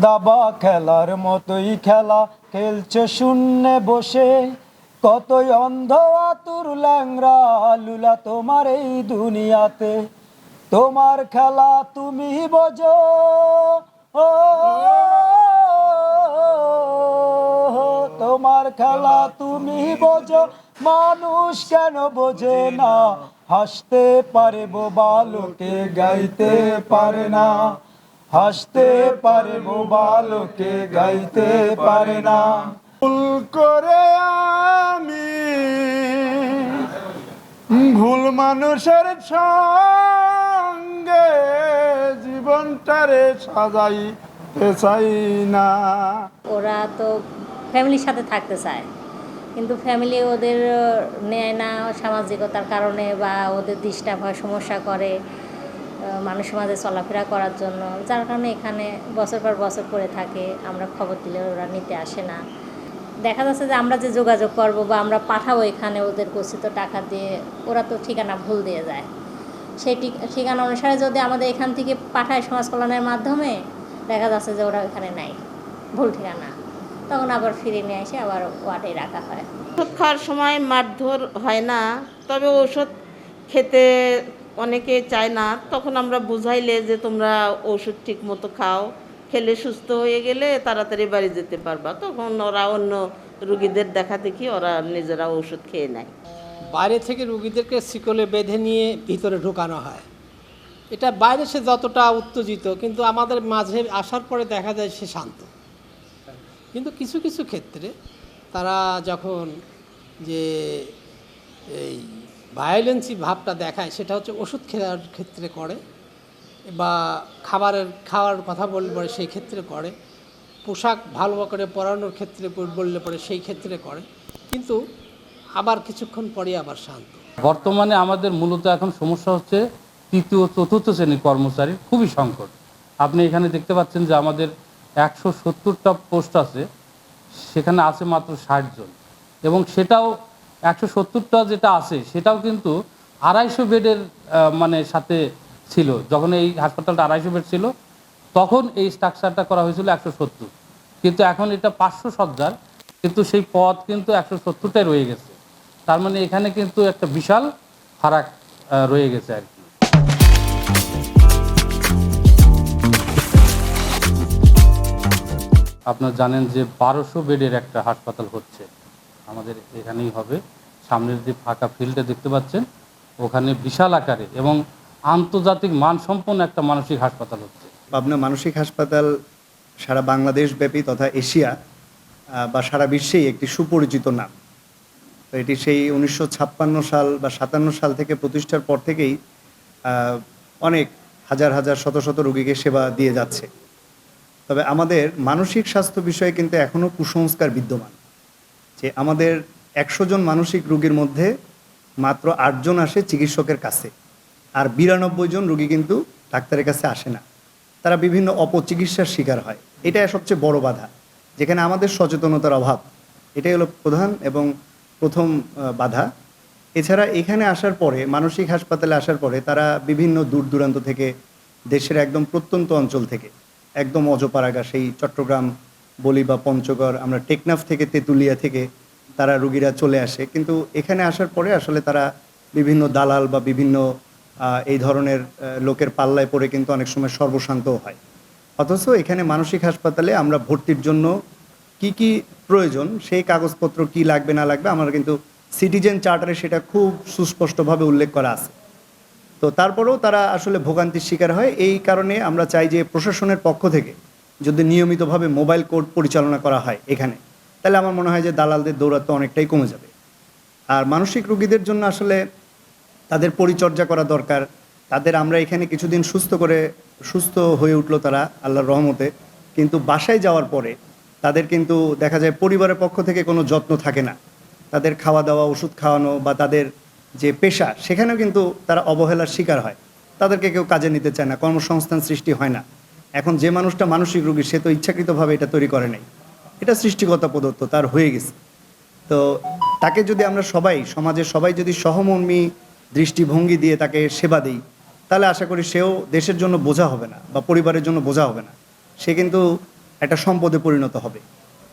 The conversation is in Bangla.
দাবা খেলার মতোই খেলা খেলছে শূন্যে বসে। কতই অন্ধ আতুর ল্যাংরা লুলা তোমার এই দুনিয়াতে। তোমার খেলা তুমি বোঝো। তোমার খেলা তুমি বোঝো। মানুষ কেন বোঝে না? হাসতে পারে বোবা লোকে গাইতে পারে না। হাসতে পারে বোবা লোকে গাইতে পারে না। ভুল করে আমি ভুল মানুষের সঙ্গে জীবনটারে সাজাইতে চাই না। ওরা তো ফ্যামিলির সাথে থাকতে চায়, কিন্তু ফ্যামিলি ওদের নেয় না সামাজিকতার কারণে বা ওদের ডিস্টার্ব হয়, সমস্যা করে। আহ, মানুষের মাঝে চলাফেরা করার জন্য যার কারণে এখানে বছর পর বছর পরে থাকে আমরা খবর দিলে ওরা নিতে আসে না। দেখা যাচ্ছে যে আমরা যে যোগাযোগ করব বা আমরা পাঠাবো এখানে ওদের গচ্ছিত টাকা দিয়ে ওরা তো ঠিকানা ভুল দিয়ে যায়। সেই ঠিক- ঠিকানা অনুসারে যদি আমাদের এখান থেকে পাঠায় সমাজ কল্যাণের মাধ্যমে দেখা যাচ্ছে যে ওরা এখানে নাই ভুল ঠিকানা। তখন আবার ফিরে নিয়ে এসে আবার ওয়ার্ডে রাখা হয়। ওষুধ খাওয়ার সময় মারধর হয় না তবে ওষুধ খেতে অনেকে চায় না, তখন আমরা বুঝাইলে যে তোমরা ওষুধ ঠিক মতো খাও, খেলে সুস্থ হয়ে গেলে তাড়াতাড়ি বাড়ি যেতে পারবা। তখন ওরা অন্য রুগীদের দেখা দেখি, ওরা নিজেরা ওষুধ খেয়ে নেয়। বাইরে থেকে রুগীদেরকে শিকলে বেঁধে নিয়ে ভিতরে ঢোকানো হয়। এটা বাইরে সে যতটা উত্তেজিত, কিন্তু আমাদের মাঝে আসার পরে দেখা যায় সে শান্ত। কিন্তু কিছু কিছু ক্ষেত্রে তারা যখন যে এই ভায়োলেন্সি ভাবটা দেখায়, সেটা হচ্ছে ওষুধ খেলার ক্ষেত্রে করে বা খাবারের, খাওয়ার কথা বললে পরে সেই ক্ষেত্রে করে, পোশাক ভালো করে পরানোর ক্ষেত্রে বললে পরে সেই ক্ষেত্রে করে, কিন্তু আবার কিছুক্ষণ পরে আবার শান্ত। বর্তমানে আমাদের মূলত এখন সমস্যা হচ্ছে তৃতীয়, চতুর্থ শ্রেণির কর্মচারীর খুবই সংকট। আপনি এখানে দেখতে পাচ্ছেন যে আমাদের একশো সত্তরটা পোস্ট আছে, সেখানে আছে মাত্র ষাট জন। এবং সেটাও একশো সত্তরটা যেটা আছে, সেটাও কিন্তু আড়াইশো বেডের মানে সাথে ছিল। যখন এই হাসপাতালটা আড়াইশো বেড ছিল, তখন এই স্ট্রাকচারটা করা হয়েছিল একশো সত্তর। কিন্তু এখন এটা পাঁচশো সজ্জার, কিন্তু সেই পদ কিন্তু একশো সত্তরটাই রয়ে গেছে। তার মানে এখানে কিন্তু একটা বিশাল ফারাক রয়ে গেছে আর কি। আপনার জানেন যে বারোশো বেডের একটা হাসপাতাল হচ্ছে। আমাদের এখানেই হবে। সামনের যে ফাঁকা ফিল্ডটা দেখতে পাচ্ছেন, ওখানে বিশাল আকারে এবং আন্তর্জাতিক মানসম্পন্ন একটা মানসিক হাসপাতাল হচ্ছে। পাবনা মানসিক হাসপাতাল সারা বাংলাদেশ ব্যাপী তথা এশিয়া বা সারা বিশ্বেই একটি সুপরিচিত নাম। তো এটি সেই উনিশশো ছাপ্পান্ন সাল বা সাতান্ন সাল থেকে প্রতিষ্ঠার পর থেকেই অনেক হাজার হাজার শত শত রোগীকে সেবা দিয়ে যাচ্ছে। তবে আমাদের মানসিক স্বাস্থ্য বিষয়ে কিন্তু এখনও কুসংস্কার বিদ্যমান। যে আমাদের একশো জন মানসিক রোগীর মধ্যে মাত্র আটজন আসে চিকিৎসকের কাছে। আর বিরানব্বই জন রুগী কিন্তু ডাক্তারের কাছে আসে না। তারা বিভিন্ন অপচিকিৎসার শিকার হয়। এটাই সবচেয়ে বড় বাধা। যেখানে আমাদের সচেতনতার অভাব। এটাই হলো প্রধান এবং প্রথম বাধা। এছাড়া এখানে আসার পরে, মানসিক হাসপাতালে আসার পরে তারা বিভিন্ন দূর দূরান্ত থেকে, দেশের একদম প্রত্যন্ত অঞ্চল থেকে, একদম অজপাড়াগা, সেই চট্টগ্রাম বলি বা পঞ্চগড়, আমরা টেকনাফ থেকে তেঁতুলিয়া থেকে তারা রুগীরা চলে আসে। কিন্তু এখানে আসার পরে আসলে তারা বিভিন্ন দালাল বা বিভিন্ন এই ধরনের লোকের পাল্লায় পড়ে কিন্তু অনেক সময় সর্বশান্তও হয়। অথচ এখানে মানসিক হাসপাতালে আমরা ভর্তির জন্য কি কি প্রয়োজন, সেই কাগজপত্র কি লাগবে, না লাগবে, আমরা কিন্তু সিটিজেন চার্টারে সেটা খুব সুস্পষ্টভাবে উল্লেখ করা আছে। তো তারপরেও তারা আসলে ভোগান্তির শিকার হয়। এই কারণে আমরা চাই যে প্রশাসনের পক্ষ থেকে যদি নিয়মিতভাবে মোবাইল কোর্ট পরিচালনা করা হয় এখানে, তাহলে আমার মনে হয় যে দালালদের দৌরাত্ম অনেকটাই কমে যাবে। আর মানসিক রুগীদের জন্য আসলে তাদের পরিচর্যা করা দরকার। তাদের আমরা এখানে কিছুদিন সুস্থ করে, সুস্থ হয়ে উঠল তারা, আল্লাহর রহমতে। কিন্তু বাসায় যাওয়ার পরে তাদের কিন্তু দেখা যায় পরিবারের পক্ষ থেকে কোনো যত্ন থাকে না। তাদের খাওয়া দাওয়া, ওষুধ খাওয়ানো বা তাদের যে পেশা, সেখানেও কিন্তু তারা অবহেলার শিকার হয়। তাদেরকে কেউ কাজে নিতে চায় না, কর্মসংস্থান সৃষ্টি হয় না। এখন যে মানুষটা মানসিক রোগী, সে তো ইচ্ছাকৃতভাবে এটা তৈরি করে নাই। এটা সৃষ্টিগত প্রদত্ত, তার হয়ে গেছে। তো তাকে যদি আমরা সবাই, সমাজের সবাই যদি সহমর্মী দৃষ্টিভঙ্গি দিয়ে তাকে সেবা দিই, তাহলে আশা করি সেও দেশের জন্য বোঝা হবে না বা পরিবারের জন্য বোঝা হবে না। সে কিন্তু একটা সম্পদে পরিণত হবে।